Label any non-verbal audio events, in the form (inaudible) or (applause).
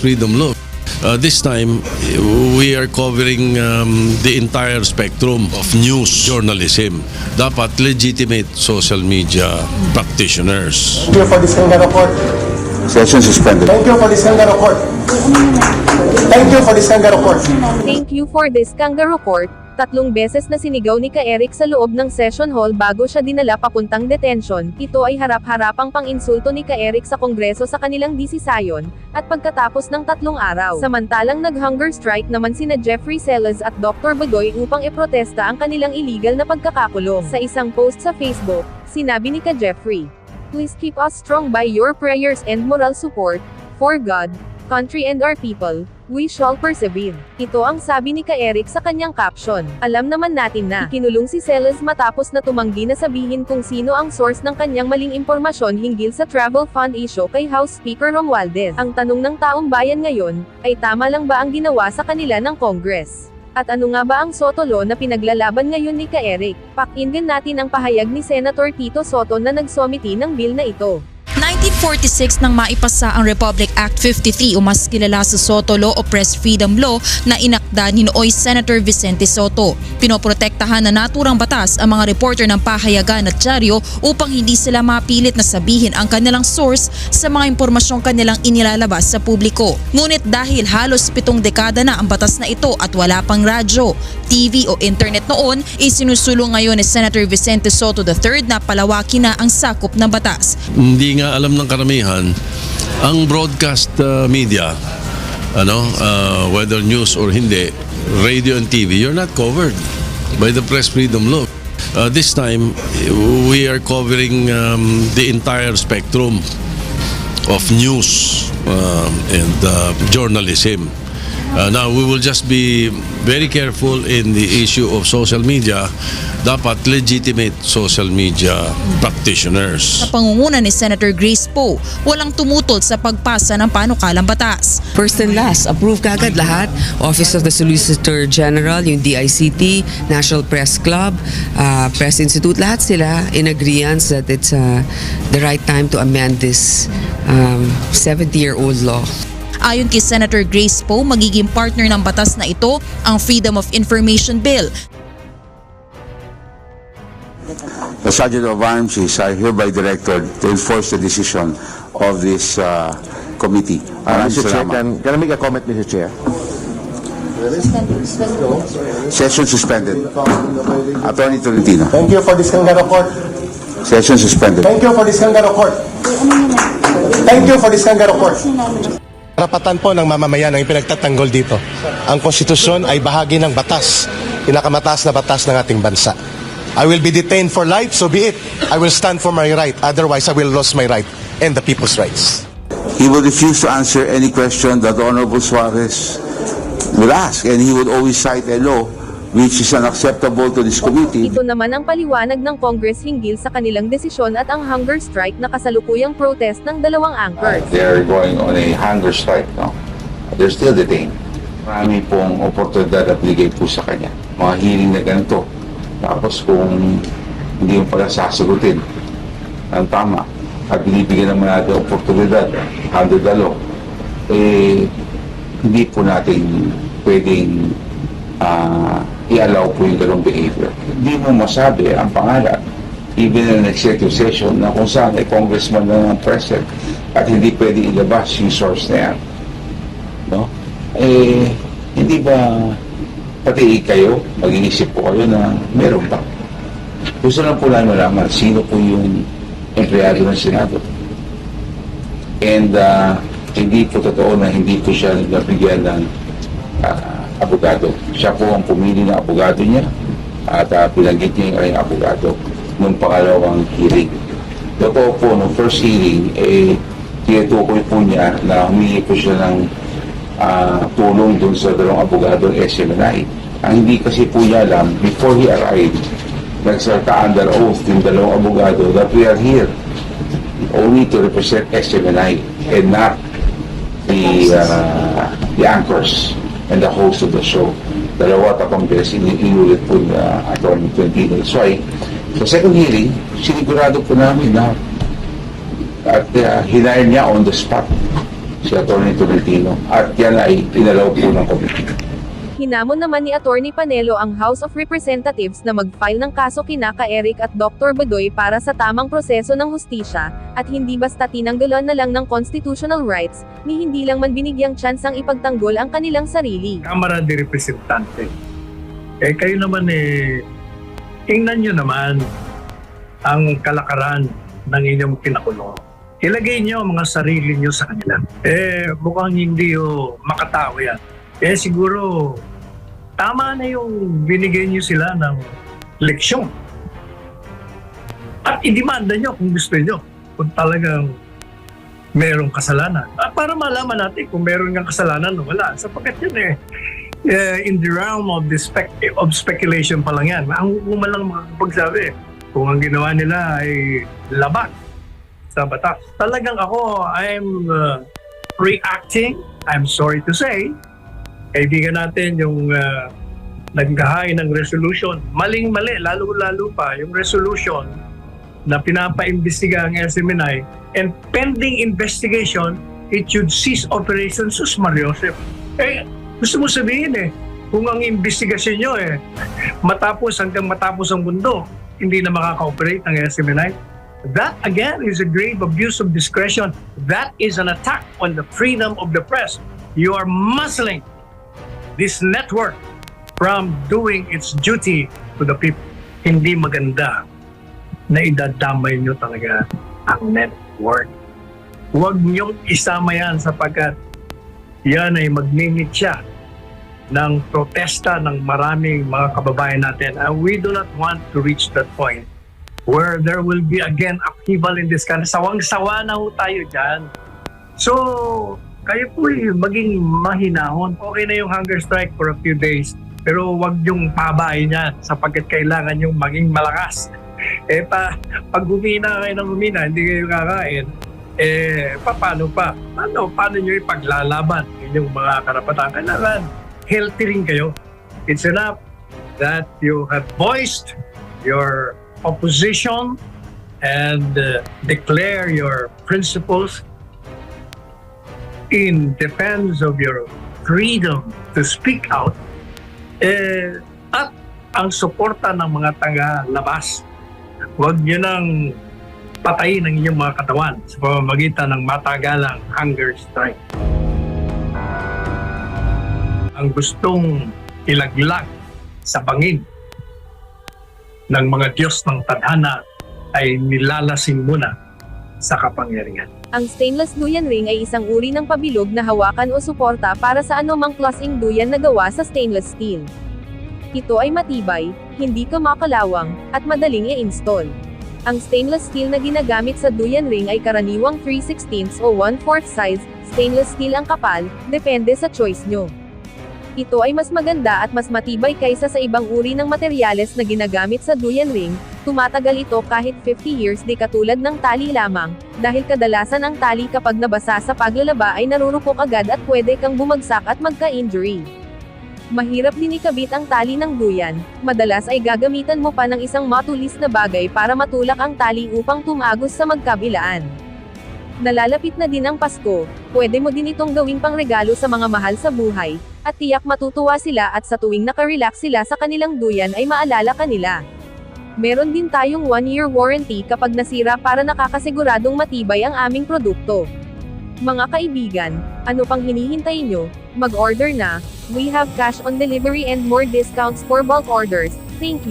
freedom law. Uh, this time, we are covering um, the entire spectrum of news journalism. Dapat legitimate social media practitioners. Thank you for this kangaroo court. Session suspended. Thank you for this kangaroo court. Thank you for this kangaroo court. Thank you for this kangaroo court. Tatlong beses na sinigaw ni Ka Eric sa loob ng session hall bago siya dinala papuntang detention. Ito ay harap-harapang pang-insulto ni Ka Eric sa Kongreso sa kanilang disisayon, at pagkatapos ng tatlong araw. Samantalang nag-hunger strike naman sina Jeffrey Celas at Dr. Bagoy upang iprotesta ang kanilang illegal na pagkakakulong. Sa isang post sa Facebook, sinabi ni Ka Jeffrey, Please keep us strong by your prayers and moral support, for God, country and our people, we shall persevere. Ito ang sabi ni Ka Eric sa kanyang caption. Alam naman natin na, kinulong si Celes matapos na tumanggi na sabihin kung sino ang source ng kanyang maling impormasyon hinggil sa travel fund issue kay House Speaker Romualdez. Ang tanong ng taong bayan ngayon, ay tama lang ba ang ginawa sa kanila ng Congress? At ano nga ba ang Soto Law na pinaglalaban ngayon ni Ka Eric? Pakinggan natin ang pahayag ni Senator Tito Soto na nagsomiti ng bill na ito. 1946 nang maipasa ang Republic Act 53 o mas kilala sa Soto Law o Press Freedom Law na inakda ni nooy Senator Vicente Soto. Pinoprotektahan na naturang batas ang mga reporter ng pahayagan at dyaryo upang hindi sila mapilit na sabihin ang kanilang source sa mga impormasyong kanilang inilalabas sa publiko. Ngunit dahil halos pitong dekada na ang batas na ito at wala pang radyo, TV o internet noon, isinusulong ngayon ni Senator Vicente Soto III na palawakin na ang sakop ng batas. Hindi nga alam ng karamihan, ang broadcast uh, media, ano, uh, whether news or hindi, radio and TV, you're not covered by the press freedom law. Uh, this time, we are covering um, the entire spectrum of news um, and uh, journalism. Uh, now, we will just be very careful in the issue of social media. Dapat legitimate social media practitioners. Sa pangunguna ni Senator Grace Poe, walang tumutol sa pagpasa ng panukalang batas. First and last, approve kagad lahat. Office of the Solicitor General, yung DICT, National Press Club, uh, Press Institute, lahat sila in agreeance that it's uh, the right time to amend this um, 70-year-old law. Ayon kay Senator Grace Poe, magiging partner ng batas na ito ang Freedom of Information Bill The Sergeant of Arms is uh, hereby directed to enforce the decision of this uh, committee. Maraming Mr. Chair, can, can I make a comment, Mr. Chair? Session suspended. Attorney Tolentino. Thank you for this kangaroo court. Session suspended. Thank you for this kangaroo court. Thank you for this kangaroo court. Karapatan po ng mamamayan ang ipinagtatanggol dito. Ang konstitusyon ay bahagi ng batas, pinakamataas na batas ng ating bansa. I will be detained for life, so be it. I will stand for my right, otherwise I will lose my right and the people's rights. He will refuse to answer any question that Honorable Suarez will ask, and he would always cite a law which is unacceptable to this committee. Ito naman ang paliwanag ng Congress hinggil sa kanilang desisyon at ang hunger strike na kasalukuyang protest ng dalawang anchors. they're going on a hunger strike now. They're still detained. Marami pong oportunidad at bigay po sa kanya. Mga hearing na ganito. Tapos kung hindi mo pala sasagutin ang tama at binibigyan naman natin oportunidad under the law, eh, hindi po natin pwedeng ah, i-allow po yung ganong behavior. Hindi mo masabi ang pangalan even in an executive session na kung saan ay congressman na ng present at hindi pwede ilabas yung source na yan. No? Eh, hindi ba pati kayo, mag-iisip po kayo na meron ba? Gusto lang po namin malaman sino po yung empleyado ng Senado. And uh, hindi po totoo na hindi po siya nabigyan ng ah, abogado. Siya po ang pumili ng abogado niya at uh, pinanggit niya yung kanyang abogado nung pangalawang hearing. Totoo po, nung first hearing, eh, tinutukoy po niya na humingi po siya ng ah, tulong dun sa dalawang abogado ng SMNI. Ang hindi kasi po niya alam, before he arrived, nagsalta under oath yung dalawang abogado that we are here only to represent SMNI and not the uh, the anchors and the host of the show. Dalawa tatlong beses inulit po ni uh, Atty. Tolentino. That's why, sa second hearing, sinigurado po namin na at uh, hinire niya on the spot si Atty. Tolentino at yan ay pinalaw po ng committee. Hinamon naman ni Attorney Panelo ang House of Representatives na mag-file ng kaso kina ka Eric at Dr. Badoy para sa tamang proseso ng hustisya, at hindi basta tinanggalan na lang ng constitutional rights, ni hindi lang man binigyang tsansang ipagtanggol ang kanilang sarili. Kamara de Representante. Eh kayo naman eh, tingnan nyo naman ang kalakaran ng inyong pinakulong. Ilagay nyo ang mga sarili nyo sa kanila. Eh, mukhang hindi o makatao yan. Eh, siguro, tama na yung binigay nyo sila ng leksyon. At idemanda nyo kung gusto nyo. Kung talagang merong kasalanan. At para malaman natin kung meron ng kasalanan o wala. Sapagkat yun eh, eh, in the realm of the spec- of speculation pa lang yan. Ang uma lang makakapagsabi kung ang ginawa nila ay labag sa batas. Talagang ako, I'm uh, reacting, I'm sorry to say, kaibigan natin yung uh, nagkahain ng resolution. Maling-mali, lalo-lalo pa, yung resolution na pinapaimbestiga ang SMNI and pending investigation, it should cease operation sus Mariosep. Eh, gusto mo sabihin eh, kung ang investigasyon nyo eh, matapos hanggang matapos ang mundo, hindi na makaka-operate ang SMNI, that again is a grave abuse of discretion. That is an attack on the freedom of the press. You are muzzling this network from doing its duty to the people. Hindi maganda na idadamay nyo talaga ang network. Huwag niyong isama yan sapagkat yan ay magninit siya ng protesta ng maraming mga kababayan natin. And we do not want to reach that point where there will be again upheaval in this country. Sawang-sawa na ho tayo dyan. So, kayo po maging mahinahon. Okay na yung hunger strike for a few days. Pero wag yung pabayin yan sapagkat kailangan yung maging malakas. (laughs) Eh pa, pag humina kayo ng humina, hindi kayo kakain, eh pa, paano pa? Paano, paano nyo ipaglalaban inyong mga karapatan? Kailangan healthy rin kayo. It's enough that you have voiced your opposition and uh, declare your principles in defense of your freedom to speak out eh, at ang suporta ng mga taga-labas. Huwag nyo nang patayin ang inyong mga katawan sa pamamagitan ng matagalang hunger strike. Ang gustong ilaglag sa bangin ng mga Diyos ng tadhana ay nilalasing muna sa kapangyarihan. Ang stainless duyan ring ay isang uri ng pabilog na hawakan o suporta para sa anumang klaseng duyan na gawa sa stainless steel. Ito ay matibay, hindi kumakalawang, at madaling i-install. Ang stainless steel na ginagamit sa duyan ring ay karaniwang 3 16 o 1 4 size, stainless steel ang kapal, depende sa choice nyo. Ito ay mas maganda at mas matibay kaysa sa ibang uri ng materyales na ginagamit sa duyan ring, tumatagal ito kahit 50 years di katulad ng tali lamang, dahil kadalasan ang tali kapag nabasa sa paglalaba ay narurupok agad at pwede kang bumagsak at magka-injury. Mahirap din ikabit ang tali ng duyan, madalas ay gagamitan mo pa ng isang matulis na bagay para matulak ang tali upang tumagos sa magkabilaan. Nalalapit na din ang Pasko, pwede mo din itong gawing pangregalo sa mga mahal sa buhay, at tiyak matutuwa sila at sa tuwing nakarelax sila sa kanilang duyan ay maalala kanila. Meron din tayong 1-year warranty kapag nasira para nakakasiguradong matibay ang aming produkto. Mga kaibigan, ano pang hinihintay nyo? Mag-order na, we have cash on delivery and more discounts for bulk orders. Thank you.